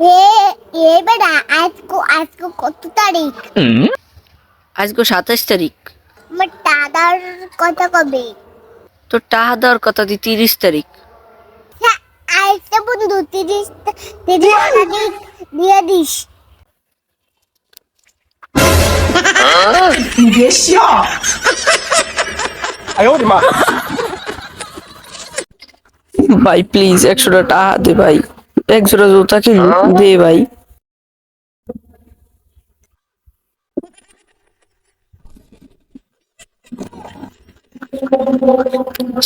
এ এ বেটা আজকে আজকে কত তারিখ? আজকে সাতাশ তারিখ। আমার দাদার কথা কবে? তোর টাহা দেওয়ার কথা দি তিরিশ তারিখ। হ্যাঁ আজকে বন্ধু তিরিশ তিরিশ তারিখ দিয়ে দিস। ভাই প্লিজ একশোটা টাকা দে ভাই। একশোটা জুতা কিন দে ভাই।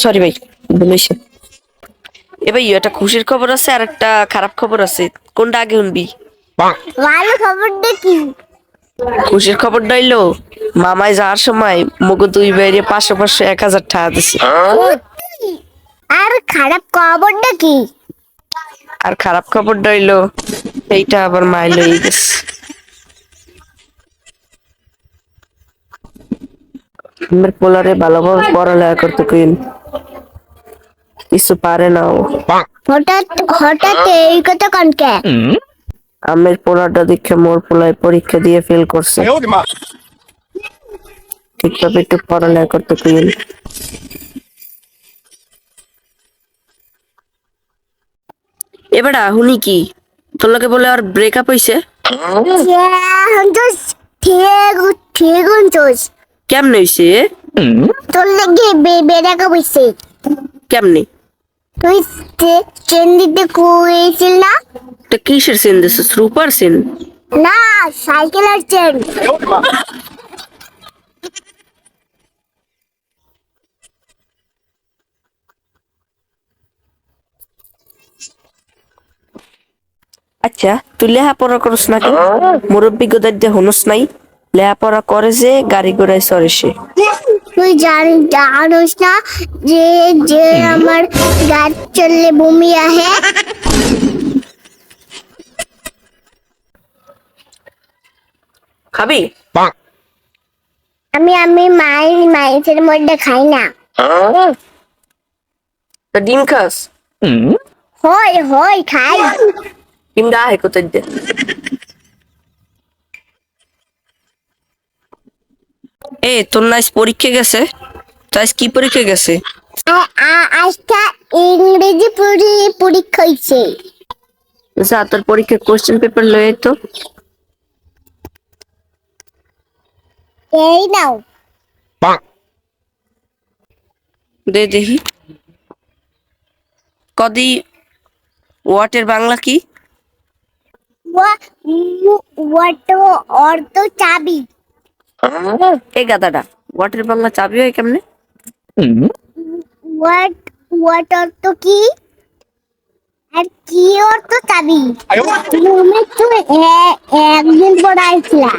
সরি ভাই ভুলেছে এ ভাই একটা খুশির খবর আছে আর একটা খারাপ খবর আছে। কোনটা আগে শুনবি? ভালো খবর দেখি খুশির খবর ডাইলো মামায় যাওয়ার সময় মুগো দুই বাইরে পাঁচশো এক হাজার টাকা দিছে। আর খারাপ খবর দেখি আর খারাপ খবর ডইলো এইটা আবার মাইল হয়ে গেছে। আমার পোলারে পড়া পড়ালেখা করতে কইন কিছু পারে না ও। হঠাৎ হঠাৎ এই কথা কনকে আমের পোলারটা দেখে মোর পোলায় পরীক্ষা দিয়ে ফেল করছে। ঠিকভাবে একটু পড়ালেখা করতে কইন এবারে হুনি কি? তোর লগে বলে আর ব্রেকআপ হইছে ঠিক ঠিক হন্তোস কেমনে হইছে তোর লেগে বেড়া কবেছে কেমনে? তুই ট্রেন দিতে কইছিল না? এটা কিসের সেন দিছিস রূপার সেন না সাইকেলের ট্রেন আচ্ছা তুই লেহাপড়া করস না কেন? মুরব্বী গোদার দিয়ে হনুস নাই? লেহাপড়া করে যে গাড়ি ঘোড়ায় চড়ে সে। তুই জানি জানোস না যে যে আমার গাছ চললে বমি আহে? খাবি? আমি আমি মায়ের মাইসের মধ্যে খাই না। তা ডিম খাস? হয় হয় খাই। ডিমটা আহে কোথায় দে এ তোর নাইস পরীক্ষা গেছে? তাই কি পরীক্ষা গেছে? আজটা ইংরেজি পরি- পরীক্ষা হয়েছে যা তোর পরীক্ষা কোশ্চেন পেপার লয়ে তো। এই নাও। দে দেখি। কদি ওয়াটের বাংলা কি? এই গাদাটা। ওয়াটের বাংলা চাবি হয় কেমনে? ওয়াট ওয়াট অর্থ কি আর কি অর্থ চাবি? একদিন পড়াইছিলা